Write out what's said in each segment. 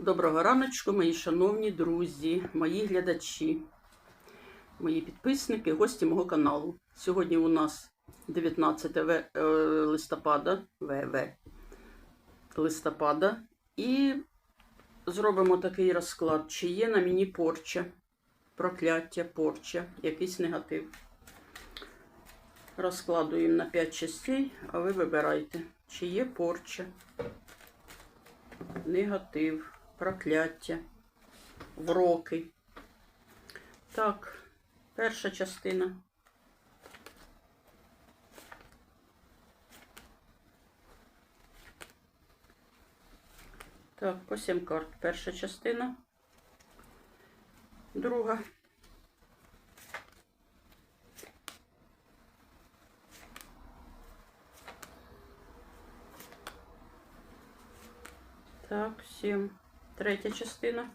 Доброго раночку, мої шановні друзі, мої глядачі, мої підписники, гості мого каналу. Сьогодні у нас 19 е, листопада, ВВ листопада, і зробимо такий розклад, чи є на мені порча, прокляття, порча, якийсь негатив. Розкладуємо на 5 частей, а ви вибирайте, чи є порча негатив, прокляття, вроки. Так, перша частина. Так, по 7 карт. Перша частина. Друга. Так, 7. Третя частина.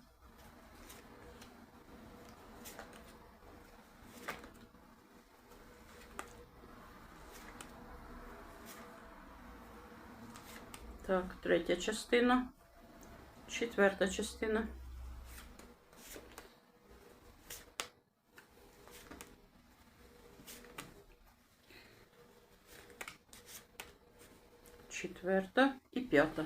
Так, третя частина. Четверта частина. Четверта і п'ята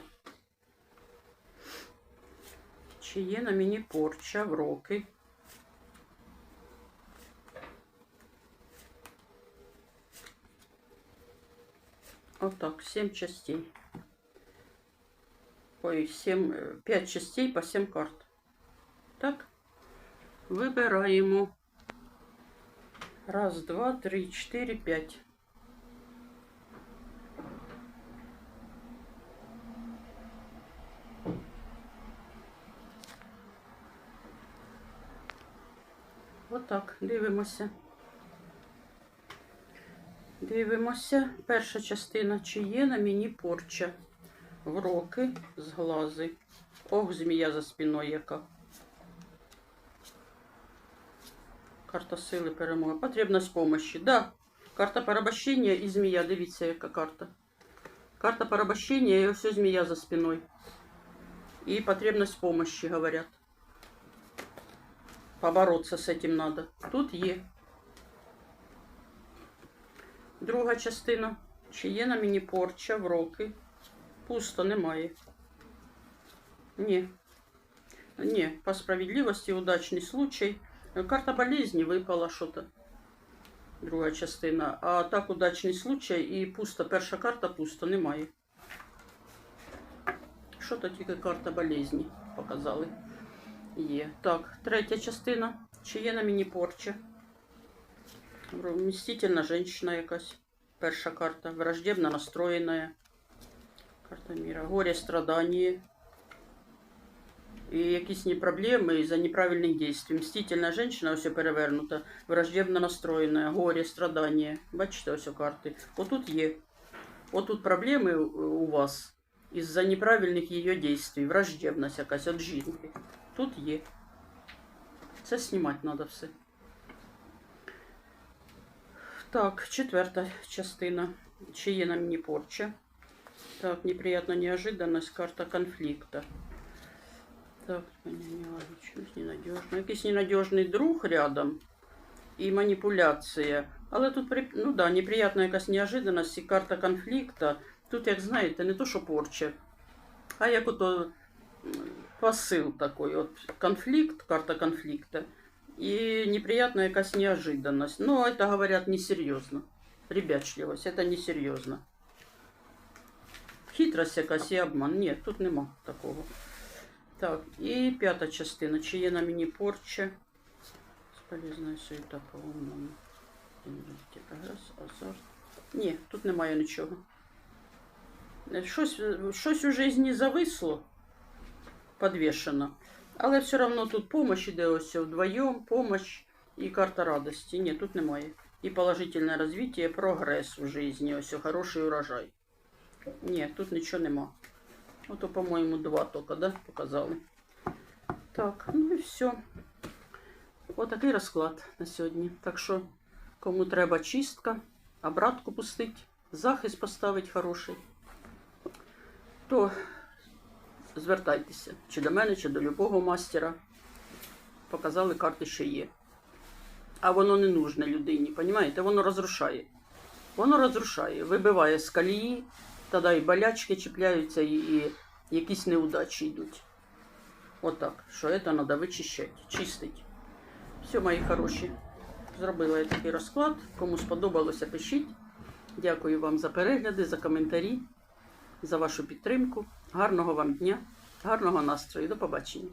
Чи є на мені порча, вроки? Отак, сім частей. Ой, сім, е, п'ять частей по сім карт. Так. Вибираємо. Раз, два, три, чотири, п'ять. Отак, дивимося. Дивимося. Перша частина, чи є на мені порча. Вроки з глази. Ох, змія за спиною яка. Карта сили перемоги. Потрібність помощи. Да. Карта порабощення і змія. Дивіться, яка карта. Карта порабощення і ось змія за спиною. І потребность помощи, говорят. Побороться з этим надо. Тут є. Друга частина. Чи є на мені порча, вроки? Пусто, немає. Ні. Ні, по справедливості удачний случай. Карта болезни випала що-то. Друга частина. А так удачний случай і пусто. Перша карта пусто, немає. Що то тільки карта болезні показали. Є. Так, третя частина. Чи є на мені порча? Мстительна женщина якась. Перша карта. Враждебно настроєна. Карта мира. Горе, страдання. І якісь не проблеми із-за неправильних дій. Мстительна женщина, ось перевернута, враждебно настроєна, горе, страдання. Бачите, ось карти. Отут є. Отут проблеми у вас із-за неправильних її дій. Враждебність якась від жінки. Тут є. Це знімати треба все. Так, четверта частина. Чи є на мені порча? Так, неприятна неожиданность, карта конфликта. Так, нелогічність, ненадіжно. Якийсь ненадіжний друг рядом і маніпуляція. Але тут, ну да, неприятна якась неожиданность і карта конфлікту. Тут, як знаєте, не то, що порча, а як ото м, посил такой. От конфлікт, карта конфлікту. І неприятна якась неожиданность. Ну, это, говорят, несерйозно. Ребячливость, это несерйозно. Хитрость якась і обман. Ні, тут нема такого. Так, і п'ята частина. Чи є на мені порча? Сполізна суета по-умному. Прогрес, азарт. Ні, тут немає нічого. Е, Щось, щось у житті зависло, Підвішено. Але все одно тут помощь іде ось вдвоєм, помощь і карта радості. Ні, тут немає. І положительне розвиття, прогрес в житті, ось хороший урожай. Ні, тут нічого нема. Ото, по-моєму, два тільки, да, показали. Так, ну і все. Отакий розклад на сьогодні. Так що, кому треба чистка, обратку пустить, захист поставить хороший, то звертайтеся. Чи до мене, чи до любого мастера. Показали карти, що є. А воно не нужне людині, понімаєте? Воно розрушає. Воно розрушає, вибиває з колії, тоді і болячки чіпляються, і, і якісь неудачі йдуть. Отак. Що це треба вичищати, чистити. Все, мої хороші. Зробила я такий розклад. Кому сподобалося, пишіть. Дякую вам за перегляди, за коментарі, за вашу підтримку. Гарного вам дня, гарного настрою. До побачення.